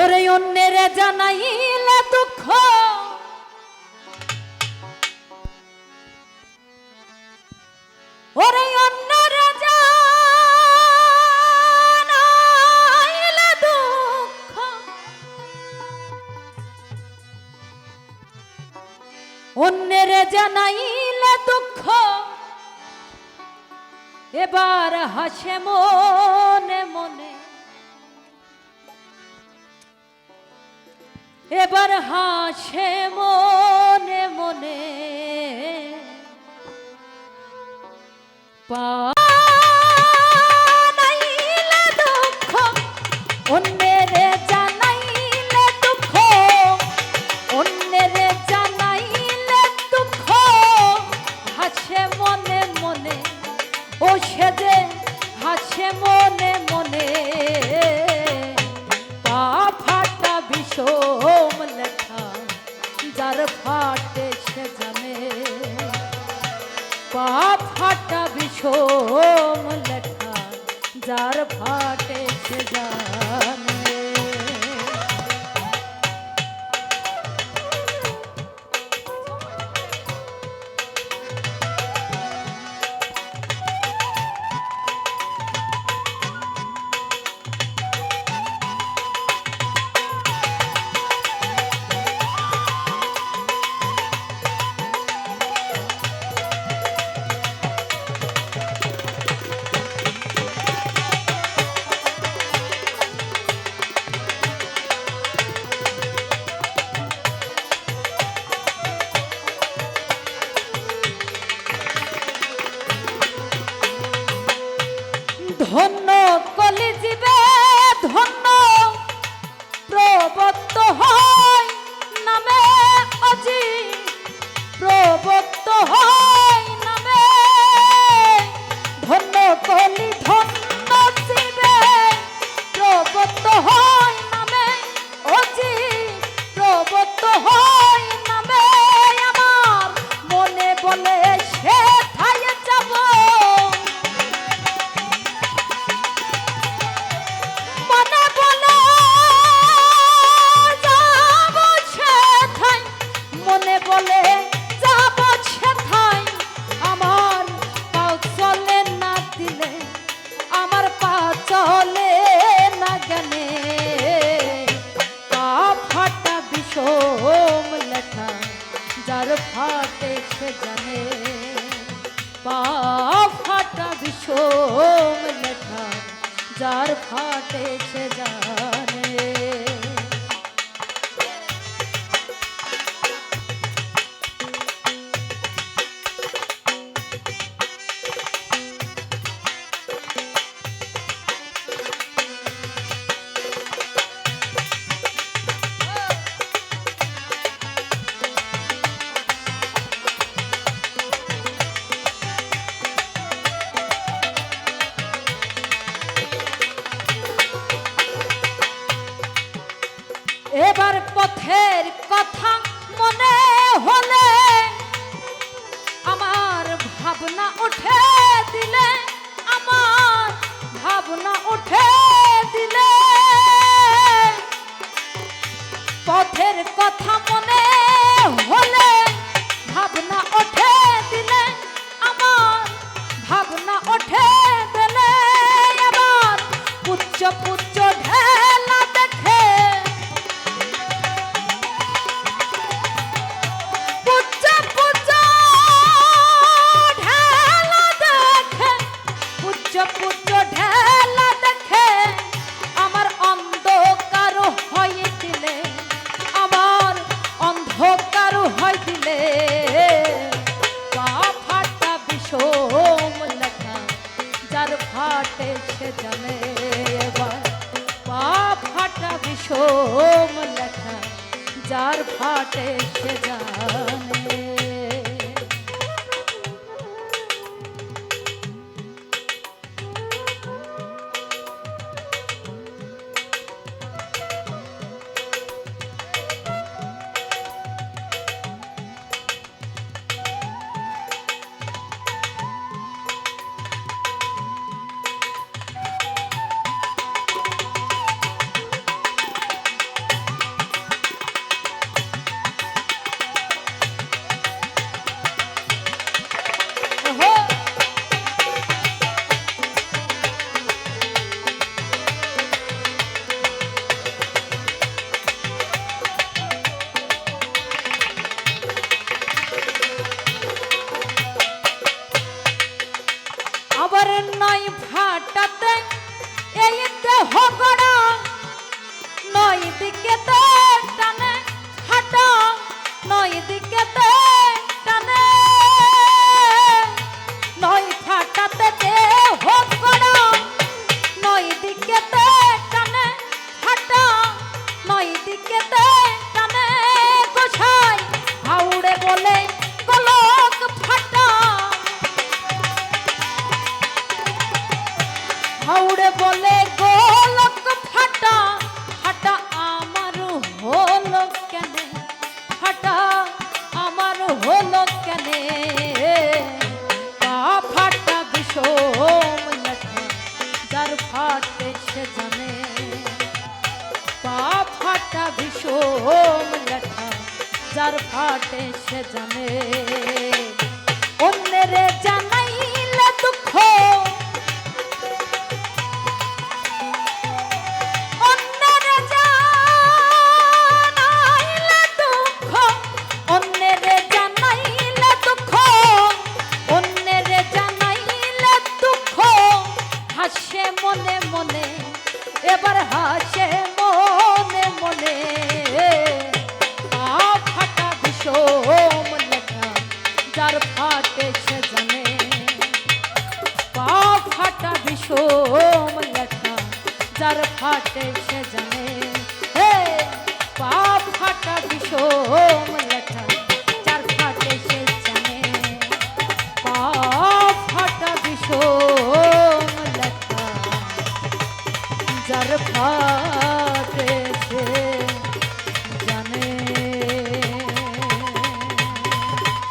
ওরে অন্যের জানাইলে দুঃখ। ওরে অন্যের জানাইলে দুঃখ। অন্যের জানাইলে দুঃখ। এবার হাসে মনে এবার হাসে মনে মনে। পানাইলে দুঃখ, অন্যের দুঃখ। হাসে মনে মনে হাসে মনে মনে। পা ফাটা বিষম লেখা যার ফাটে সে জানে। পা ফাটা বিষম লেখা যার ফাটে hơn বিষম লেখা যার ফাটে সে এবার পথের কথা মনে হলে আমার ভাবনা উঠে দিলে। ফাটে সে জানে নয় ভাটাতে এই দেহ গড়া। নয় দিকে তো টানে হাঁটা নয় দিকে তো ফাটে সে জানে পা ফাটা বিষম লেখা যার ফাটে সে জানে অন্যের জানাইলে দুঃখ এবার হাসে মনে মনে। ফাটা বিষম লেখা, যার ফাটে সে জানে। পা ফাটা বিষম লেখা, যার ফাটে সে জানে। হে, পা ফাটা বিষম